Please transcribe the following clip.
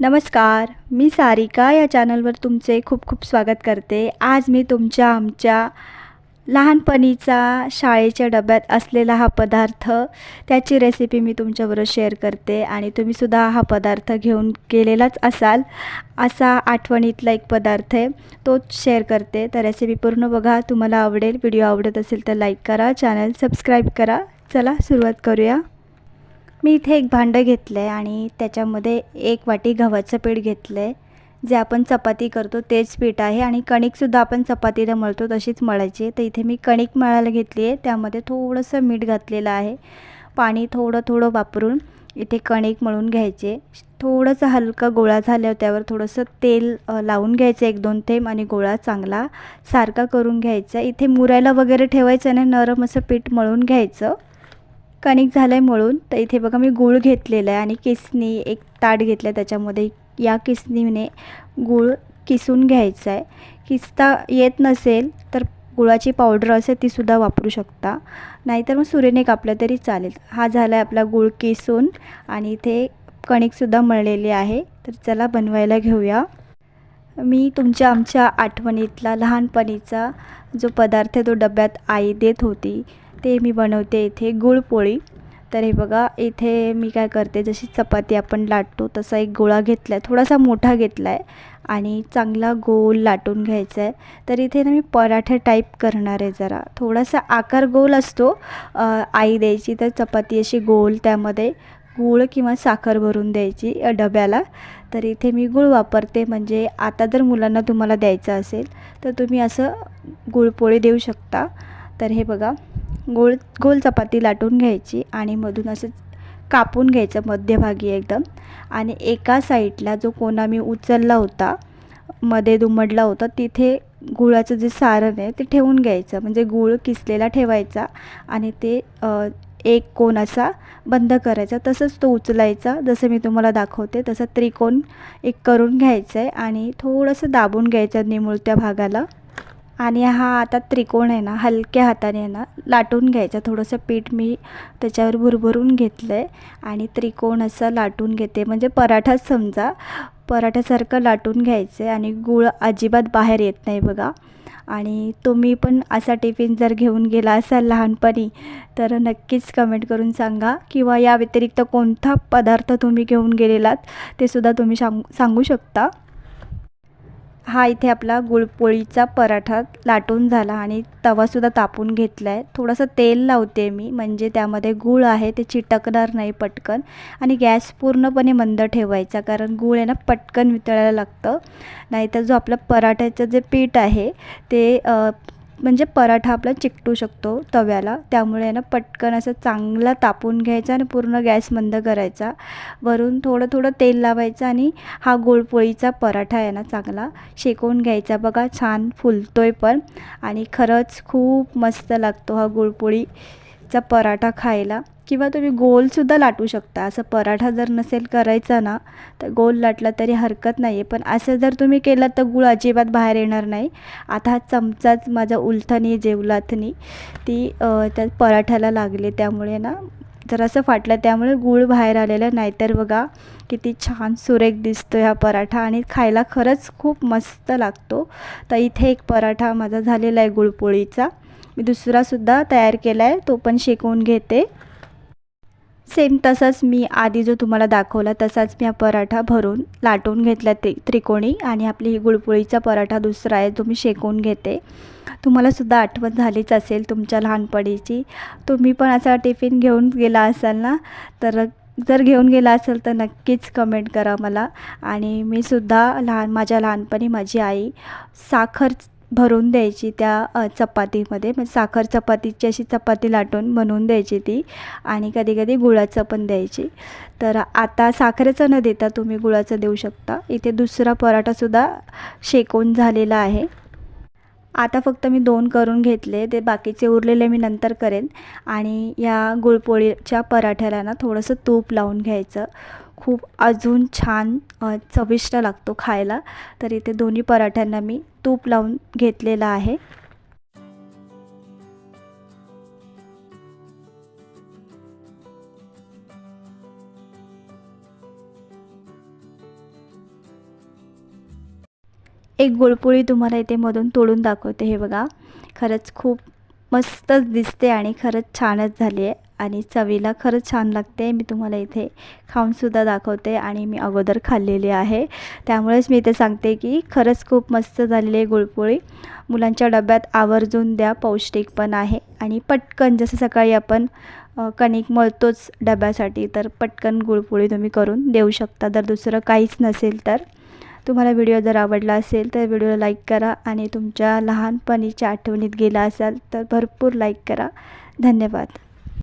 नमस्कार मी सारिका या चॅनलवर तुमचे खूप खूप स्वागत करते. आज मी तुमच्या आमच्या लहानपणीचा शाळेच्या डब्यात असलेला हा पदार्थ त्याची रेसिपी मी तुमच्याबरोबर शेअर करते आणि तुम्हीसुद्धा हा पदार्थ घेऊन गेलेलाच असाल असा आठवणीतला एक पदार्थ आहे. तोच शेअर करते. तर रेसिपी पूर्ण बघा. तुम्हाला आवडेल व्हिडिओ आवडत असेल तर लाईक करा चॅनल सबस्क्राईब करा. चला सुरुवात करूया. मी इथे एक भांडं घेतलं आहे आणि त्याच्यामध्ये एक वाटी गव्हाचं पीठ घेतलं आहे जे आपण चपाती करतो तेच पीठ आहे आणि कणिकसुद्धा आपण चपातीला मळतो तशीच मळायची तर इथे मी कणिक मळायला घेतली आहे त्यामध्ये थोडंसं मीठ घातलेलं आहे. पाणी थोडं थोडं वापरून इथे कणिक मळून घ्यायचे. थोडंसं हलकं गोळा झाल्यावर त्यावर थोडंसं तेल लावून घ्यायचं एक दोन थेंब आणि गोळा चांगला सारखा करून घ्यायचा. इथे मुरायला वगैरे ठेवायचं आणि नरम असं पीठ मळून घ्यायचं. कणिक झालं आहे मळून तर इथे बघा मी गूळ घेतलेला आहे आणि किसणी एक ताट घेतलं आहे त्याच्यामध्ये. या किसणीने गूळ किसून घ्यायचा आहे किसता येत नसेल तर गुळाची पावडर असेल तीसुद्धा वापरू शकता. नाहीतर मग सुरेने कापलं तरी चालेल. हा झाला आहे आपला गूळ किसून आणि इथे कणिकसुद्धा मळलेली आहे. तर चला बनवायला घेऊया. मी तुमच्या आमच्या आठवणीतला लहानपणीचा जो पदार्थ आहे तो डब्यात आई देत होती. ते मी बनवते इथे गुळपोळी तर हे बघा इथे मी काय करते जशी चपाती आपण लाटतो तसा एक गोळा घेतला आहे थोडासा मोठा घेतला आहे आणि चांगला गोल लाटून घ्यायचा आहे तर इथे ना मी पराठा टाईप करणार आहे जरा. थोडासा आकार गोल असतो आई द्यायची तर चपाती अशी गोल त्यामध्ये गूळ किंवा साखर भरून द्यायची डब्याला. तर इथे मी गूळ वापरते म्हणजे आता जर मुलांना तुम्हाला द्यायचं असेल तर तुम्ही असं गुळपोळी देऊ शकता. तर हे बघा गोल गोल चपाती लाटून घ्यायची आणि मधून असं कापून घ्यायचं मध्यभागी एकदम. आणि एका साईडला जो कोणा मी उचलला होता मध्ये दुमडला होता तिथे गुळाचं जे सारण आहे ते ठेवून घ्यायचं. म्हणजे गूळ किसलेला ठेवायचा आणि ते एक कोण असा बंद करायचा. तसंच तो उचलायचा. जसं मी तुम्हाला दाखवते तसं त्रिकोण एक करून घ्यायचं आहे आणि थोडंसं दाबून घ्यायचं निमुळत्या भागाला. आणि हा आता त्रिकोण आहे ना हलक्या हाताने आहे ना लाटून घ्यायचा. थोडंसं पीठ मी त्याच्यावर भुरभरून घेतलं आहे आणि त्रिकोण असं लाटून घेते. म्हणजे पराठाच समजा पराठ्यासारखं लाटून घ्यायचं आहे आणि गूळ अजिबात बाहेर येत नाही बघा. आणि तुम्ही पण असा टिफिन जर घेऊन गेला असाल लहानपणी तर नक्कीच कमेंट करून सांगा. किंवा या व्यतिरिक्त कोणता पदार्थ तुम्ही घेऊन गेलेलात ते सुद्धा तुम्ही सांग सांगू शकता. हा इथे आपला गुळपोळीचा पराठा लाटून झाला आणि तवासुद्धा तापून घेतला आहे थोडंसं तेल लावते मी म्हणजे त्यामध्ये गूळ आहे ते चिटकणार नाही पटकन. आणि गॅस पूर्णपणे मंद ठेवायचा कारण गूळ आहे ना पटकन वितळायला लागतं. नाहीतर जो आपला पराठ्याचं जे पीठ आहे ते म्हणजे पराठा आपला चिकटू शकतो तव्याला. त्यामुळे ना पटकन असं चांगला तापून घ्यायचा आणि पूर्ण गॅस मंद करायचा. वरून थोडं थोडं तेल लावायचं आणि हा गोळपोळीचा पराठा आहे ना चांगला शेकवून घ्यायचा. बघा छान फुलतोय पण. आणि खरंच खूप मस्त लागतो हा गुळपोळीचा पराठा खायला. किंवा तुम्ही गोलसुद्धा लाटू शकता. असं पराठा जर नसेल करायचा ना तर गोल लाटला तरी हरकत नाही आहे पण असं जर तुम्ही केलं तर गूळ अजिबात बाहेर येणार नाही. आता हा चमचाच माझा उलथणी जेवलाथनी ती त्या पराठ्याला लागले. त्यामुळे ना जर असं फाटलं त्यामुळे गूळ बाहेर आलेलं. नाहीतर बघा किती छान सुरेख दिसतो हा पराठा. आणि खायला खरंच खूप मस्त लागतो. तर इथे एक पराठा माझा झालेला आहे गुळपोळीचा. मी दुसरासुद्धा तयार केला आहे तो पण शेकवून घेते. सेम तसंच मी आधी जो तुम्हाला दाखवला तसाच मी हा पराठा भरून लाटून घेतला ते त्रिकोणी आणि आपली ही गुळपोळीचा पराठा दुसरा आहे तुम्ही मी शेकून घेते. तुम्हालासुद्धा आठवण झालीच असेल तुमच्या लहानपणीची. तुम्ही पण असा टिफिन घेऊन गेला असाल ना तर जर घेऊन गेला असेल तर नक्कीच कमेंट करा मला. आणि मी सुद्धा लहान माझ्या लहानपणी माझी आई साखर भरून द्यायची त्या चपातीमध्ये. म्हणजे साखर चपातीची अशी चपाती लाटून बनवून द्यायची ती आणि कधी कधी गुळाचं पण द्यायची. तर आता साखरेचं न देता तुम्ही गुळाचं देऊ शकता. इथे दुसरा पराठासुद्धा शेकून झालेला आहे. आता फक्त मी दोन करून घेतले ते बाकीचे उरलेले मी नंतर करेन. आणि या गुळपोळीच्या पराठ्याला ना थोडंसं तूप लावून घ्यायचं. खूप अजून छान चविष्ट लागतो खायला. तर इथे दोन्ही पराठ्यांना मी तूप लावून घेतलेलं आहे. एक गुळपोळी तुम्हाला इथे मधून तोडून दाखवते. हे बघा. खरंच खूप मस्तच दिसते आणि खरंच छानच झाली आहे आणि चवीला खरंच छान लागते. मी तुम्हाला इथे खाऊनसुद्धा दाखवते आणि मी अगोदर खाल्लेली आहे. त्यामुळेच मी इथे सांगते की खरंच खूप मस्त झालेली आहे गुळपोळी मुलांच्या डब्यात आवर्जून द्या पौष्टिक पण आहे. आणि पटकन जसं सकाळी आपण कणिक मळतोच डब्यासाठी तर पटकन गुळपोळी तुम्ही करून देऊ शकता. जर दुसरं काहीच नसेल तर. तुम्हाला व्हिडिओ जर आवडला असेल तर व्हिडिओला लाईक करा आणि तुमच्या लहानपणीच्या आठवणीत गेला असाल तर भरपूर लाईक करा. धन्यवाद.